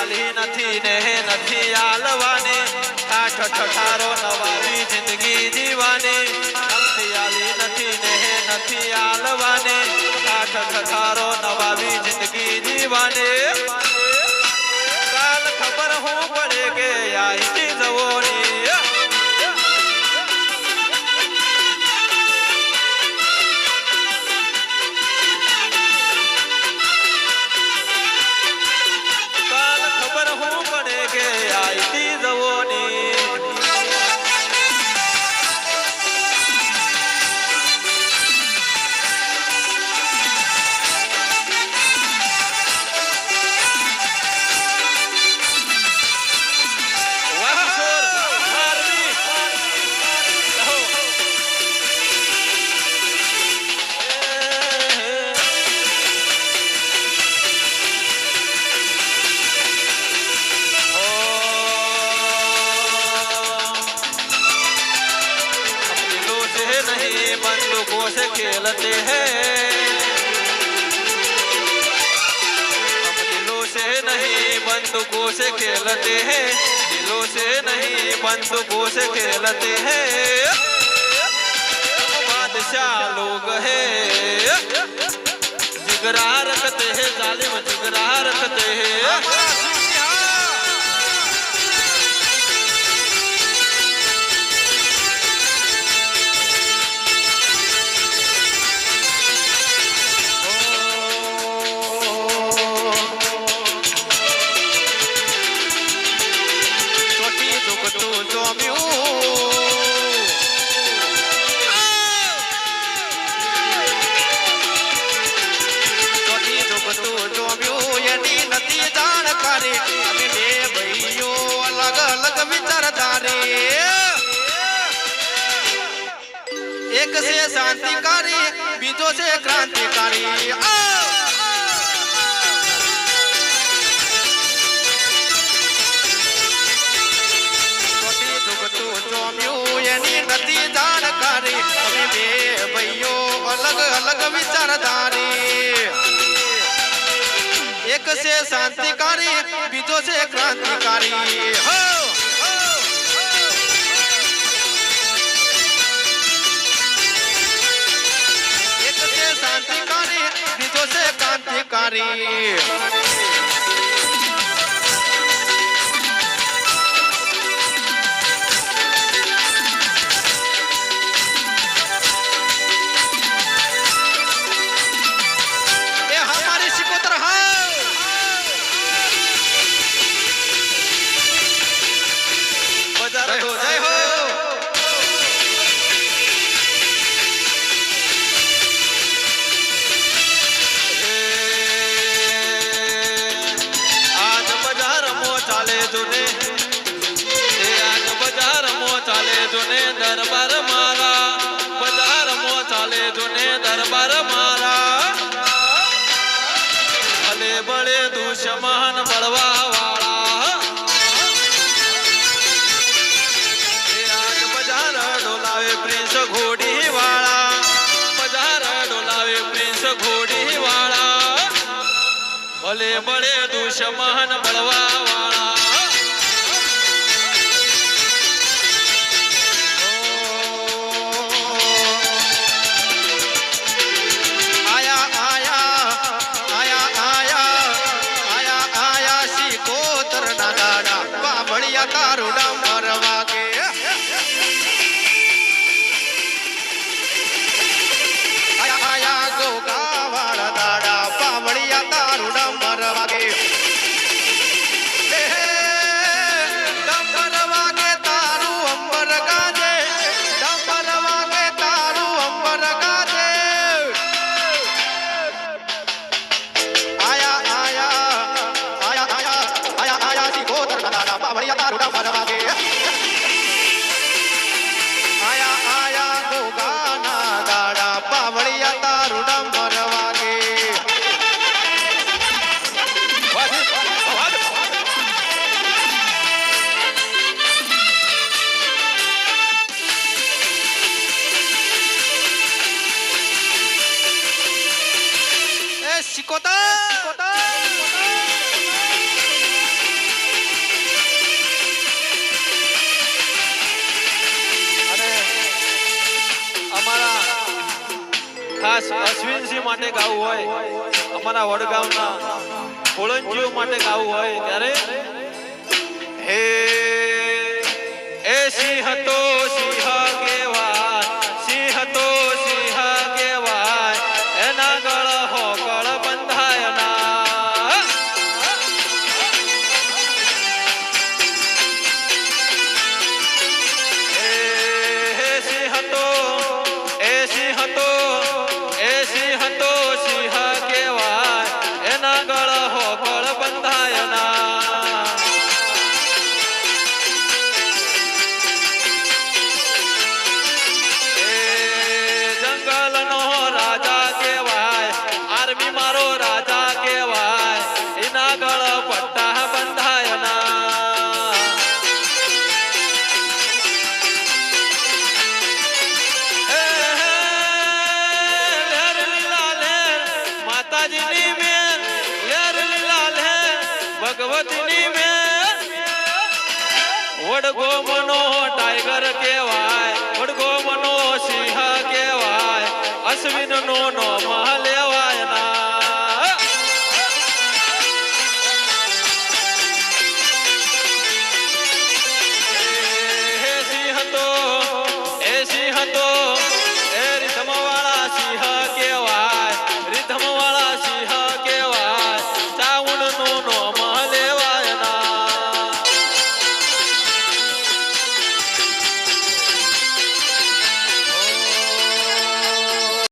આલી નથી ને નથી આલવાની. આ ઠઠારો નવાવી જિંદગી જીવાની આમથી આલી નથી ને નથી આલવાની. આ ઠઠારો નવાવી જિંદગી જીવાની नहीं बंदूकों से खेलते हैं। दिलों से नहीं बंदूकों से खेलते हैं। दिलों से नहीं बंदूकों से खेलते हैं। बादशाह लोग हैं। जिगरा रखते हैं, जालिम जिगरा रखते हैं। અલગ વિચારધારી એક છે શાંતિકારી બીજો છે ક્રાંતિકારી આ! ચોટી ઝુકતું ચોમ્યું એની નથી જાણકારી અમે બે ભાઈઓ અલગ અલગ વિચારધારી એક છે શાંતિકારી બીજો છે ક્રાંતિકારી everybody. Bye, bye, bye. દરબાર મારા બજાર મો ચાલે જોને દરબાર મારા. ભલે બળે દુશ્મન બળવા વાળા આજ બજાર ડોલાવે પ્રિન્સ ઘોડી વાળા બજાર ડોલાવે પ્રિન્સ ઘોડી વાળા ભલે બળે દુશ્મન બળવા વાળા కరుణం உடம்பு સિંહ માટે ગાવું હોય, અમારા વડગામના કોળંજીઓ માટે ગાવું હોય, ત્યારે હે એ સિંહ તો ભગવતીની મે. વડગો મનો ટાઈગર કહેવાય વડગો મનો સિંહ કહેવાય અશ્વિન નો નો મહલે